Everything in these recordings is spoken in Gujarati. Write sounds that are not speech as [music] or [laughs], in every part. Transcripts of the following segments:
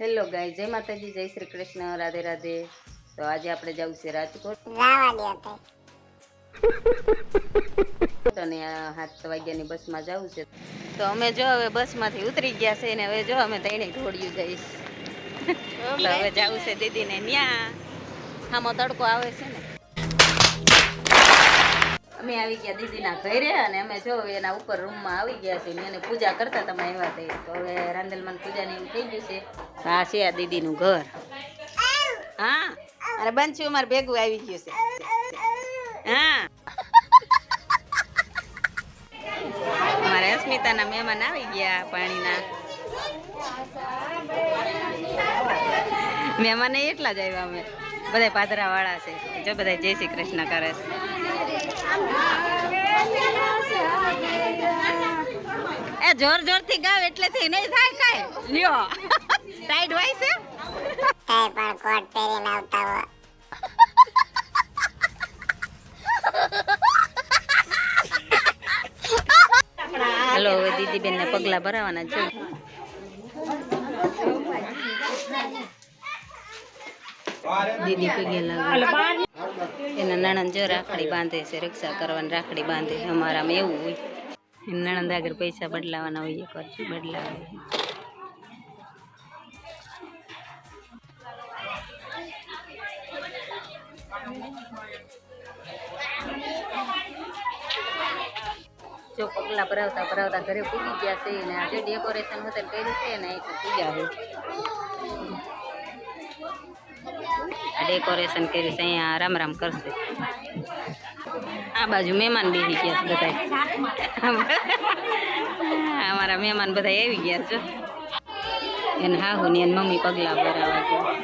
હેલો ગાય જય માતાજી જય શ્રી કૃષ્ણ. રાધે રાધે. તો આજે આપણે જવું છે રાજકોટ. અને સાત વાગ્યાની બસમાં જવું છે. તો અમે જો હવે બસમાંથી ઉતરી ગયા છે ને હવે જો અમે તઈને ઢોળ્યું જઈશ. તો હવે જવું છે દીદીને ન્યા. આમાં તડકો આવે છે ને. અમે આવી ગયા દીદીના ઘરે અને અમે જો એના ઉપર રૂમમાં આવી ગયા છે એને પૂજા કરતા તમે આવ્યા થઈ તો હવે રાંધેલમાં પૂજાને થઈ ગયું છે. આ છે આ દીદીનું ઘર. હા, અરે બંચી અમારે ભેગું આવી ગયું છે. હા. અમારે અસ્મિતાના મહેમાન આવી ગયા પાણીના. મહેમાને એટલા જ આવ્યા અમે. બધા પાદરા વાળા છે. જો બધા જય શ્રી કૃષ્ણ કરે છે. એ જોર જોરથી ગાવ એટલે થી નહીં થાય કાય લ્યો. ટાઈટ હોય છે. કાંઈ પણ કોટ પહેરીને આવતા હો. હેલો હવે દીદી બેન ને પગલા ભરાવાના છે. દીદી પગે લાગે એના નણંદ જો રાખડી બાંધે છે રક્ષા કરવાની રાખડી બાંધે છે. અમારામાં એવું હોય. એના નણંદ આગળ પૈસા બદલાવાના હોય એક બદલાવે જો પગલા ભરાવતા ભરાવતા ઘરે પૂગી ગયા છે ને આજે ડેકોરેશન હોતે કર્યું છે ને એ પૂજા છે. ડેકોરેશન કર્યું છે, અહીંયા રામ રામ કરશે. આ બાજુ મહેમાન બેસી ગયા છે બધા અમારા મહેમાન બધા આવી ગયા છે. એને હાહુ ને એને મમ્મી પગલા ભરાવા ગયા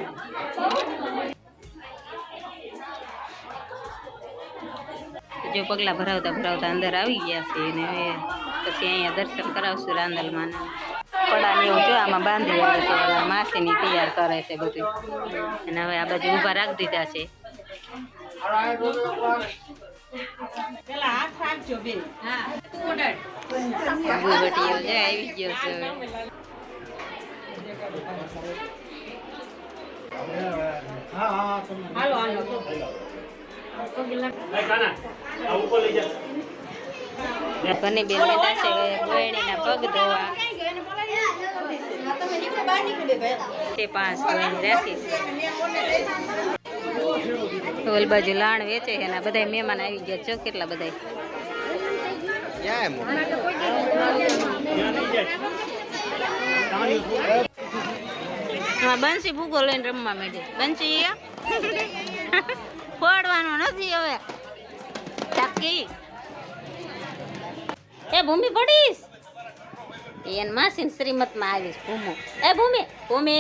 જો પગલા ભરાવતા ભરાવતા અંદર આવી ગયા છે ને હવે પછી અહીંયા દર્શન કરાવશું રાંદલમાં. પડા ને એવું જો આમાં બાંધી આવે છે માસીની તૈયાર કરે છે બધું. અને હવે આ બાજુ ઊભા રાખી દીધા છે. આવી ગયો છે બની બેન બેઠા છે ગોયણીના પગ ધોવા. તે બાજુ લાણ વેચે છે ને બધા મહેમાન આવી ગયા છો. કેટલા બધા બંસી ભૂગો લઈને રમવા માંડી બંસી [laughs] ફોડવાનું નથી હવે. ચક્કી એ ભૂમિ પડીશ? એન માસીન શ્રીમતમાં આવીશ ભૂમો. એ ભૂમિ ભૂમિ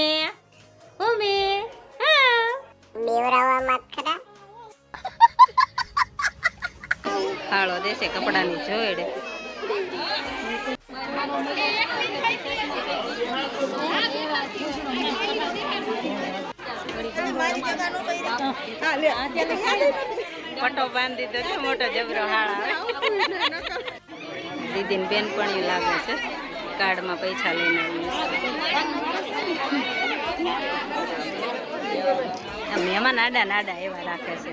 ભૂમિ હા. બેવરાવામાં જ ખરા. ખાળો દેશે કપડાની જોડે. પટો બાંધી દીધો છે મોટો જબરો હાળા. દીદીને બેનપણી લાગે છે. કાર્ડમાં પૈસા લઈને આવી મહેમાન આડા નાડા એવા રાખે છે.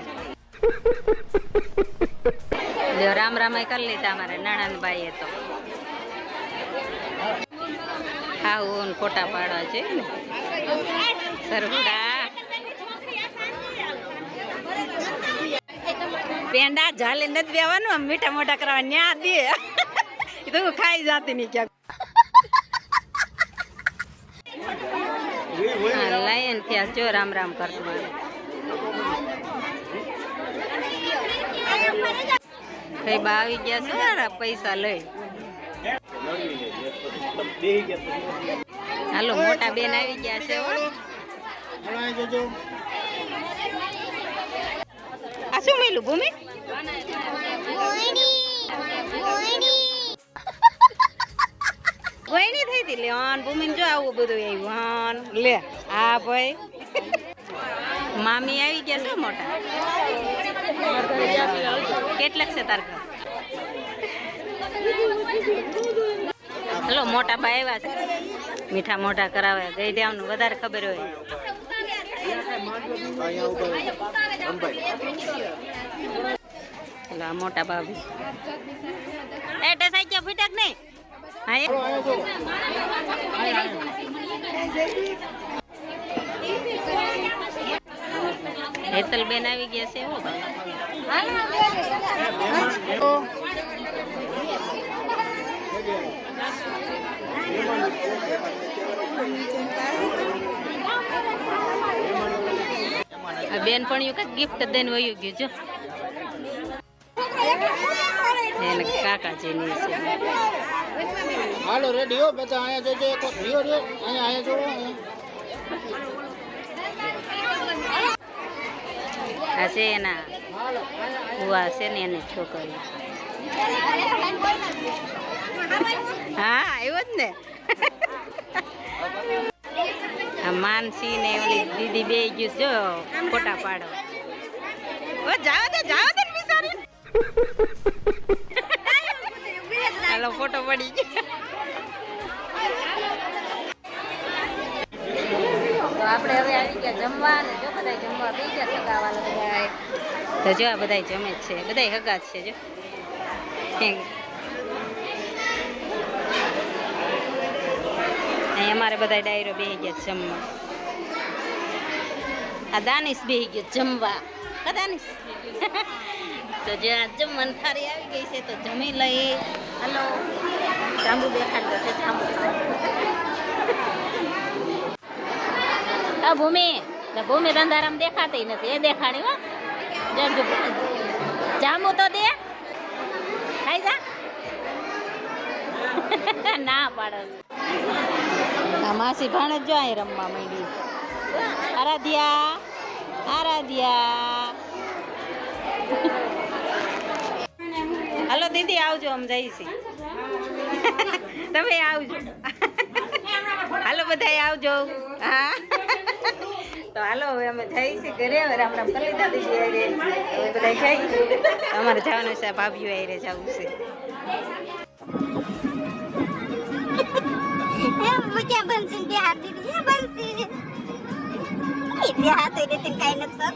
રામ રામ કરી લીધા અમારે નણંદબાઈએ તો. હું ફોટા પાડવા છે ને. સરખુડા પેંડા જાલે નથી દેવાનું મીઠા મોટા કરવા ન્યા દે. [laughs] તો ખાઈ જાતી નહીં ક્યાંક. લાયન થયા જો, રામ રામ કરતું કઈ બા આવી ગયા છે ને પૈસા લઈ. હાલો, મોટા બેન આવી ગયા છે આ શું મેલું ભૂમિ? ગોયણી થઈ હતી. લે, આન ભૂમિને જો આવું બધું આવ્યું. આન, લે હા ભાઈ. મામી આવી ગયા છે મોટા. કેટલાક છે તાર હલો, મોટા ભાઈ આવ્યા છે. મીઠા મોઢા કરાવે. દેવાનું વધારે ખબર હોય. હલો, આ મોટા ભાભી. એટલે ગયા, ફૂટક નહીં? હા એ હેતલ બેન આવી ગયા છે હો આ બેન પણ કંઈક ગિફ્ટ દઈને વયું ગયું જો. એને કાકાજીની છે. હાલો રેડી હો? બધા અહીંયા જોજો, એક વખત રિયો રિયો અહીંયા અહીંયા જોવો. આ છે એના ભુવા છે ને એની છોકરી. હા, આવ્યો જ ને. આ માનસી ને ઓલી દીદી બે ગયું જો, ફોટા પાડો ઓ, જાઓ તો જાઓ તો બિચારી. હાલો, ફોટો પડી ગયો. આપણે હવે આવી ગયા જમવા ને જો બધા જમવા બેસી ગયા સગાવાલા બધા તો જો આ બધા જમે છે. બધા હગા છે, જો. અહીં અમારે બધા ડાયરો બેહી ગયા જમવા. આ દાનિશ બેહી ગયો જમવા. દાનિશ. [laughs] તો જે આ જમવાની થાળી આવી ગઈ છે, તો જમી લઈ હલો. જાંબુ બેઠા છે, જાંબુ આ ભૂમિ ભૂમિ રંધારામ દેખાતી નથી. એ દેખાડી હો. જામુ તો દે. ખાઈ જા. [laughs] ના પાડે. આ માસી ભાણે જ જો અહીં રમવા માંડી. આરાધ્યા. આરાધ્યા. [laughs] હલો દીદી આવજો આમ જઈશી. [laughs] તમે આવજો. હાલો બધા આવજો. હા. તો હાલો હવે અમે જઈશી ઘરે. હવે રામ રામ કરી લીધા દીદી હવે બધા જઈ અમારે જવાનું છે ભાભીઓ હારે જવું છે. મુજ્યા બંસી બે હાથ દીધી. એ બંસી બે હાથ હોય એટલે કાંઈ નથી